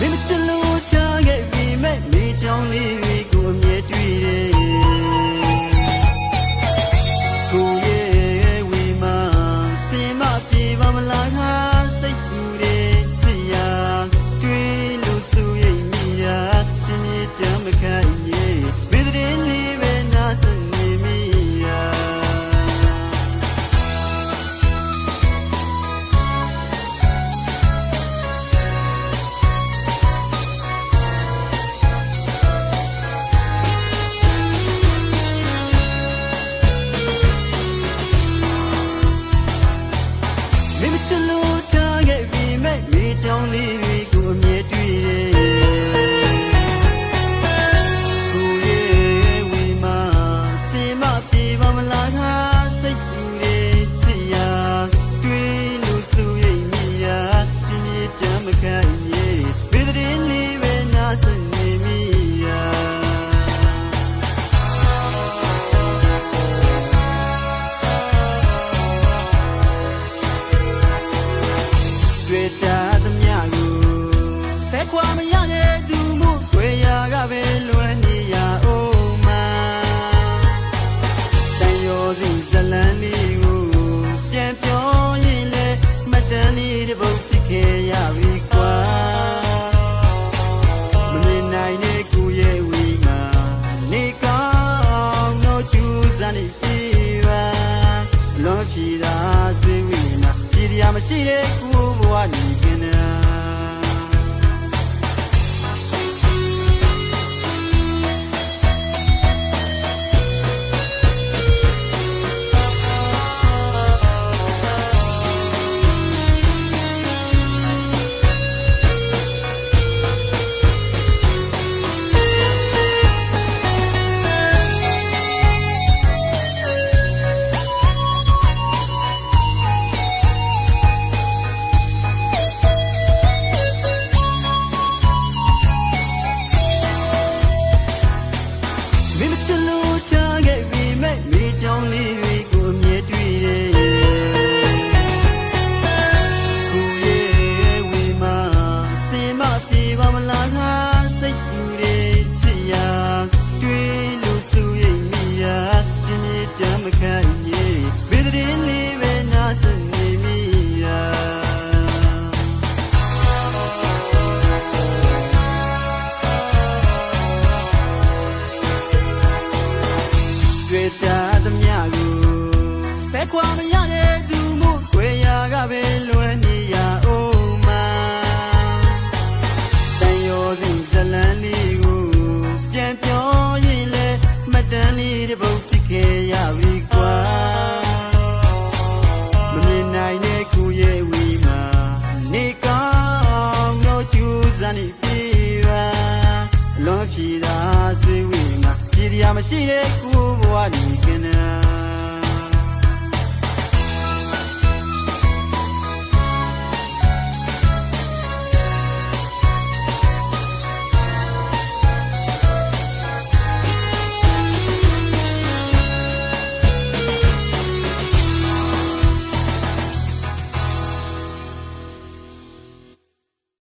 မင်းမချစ်လို့ထားခဲ့ပြီမဲ့မိချောင်းလေး ချောင်းလေးတွေကိုအမြဲတွေ့တယ်ကိုရဲ့ဝီမစင်မပြေပါမလားခါစိတ်ကူတဲ့ချစ်ရာတွေ့လို့ဆူရိတ်မိရာချင်းမြေတမ်းမခိုင် 我们要 ကြမ်းမခံရေမေတ္တရင်လေးပဲနာစနေမိရာတွေ့တာသမျှကိုဘယ်ခွာမရ န်းနေပြေရန်အလွန်ဖြည်သာဆွေးဝေးမှာပြည်ရမရှိတဲ့ကိုဘဝဒီကနာ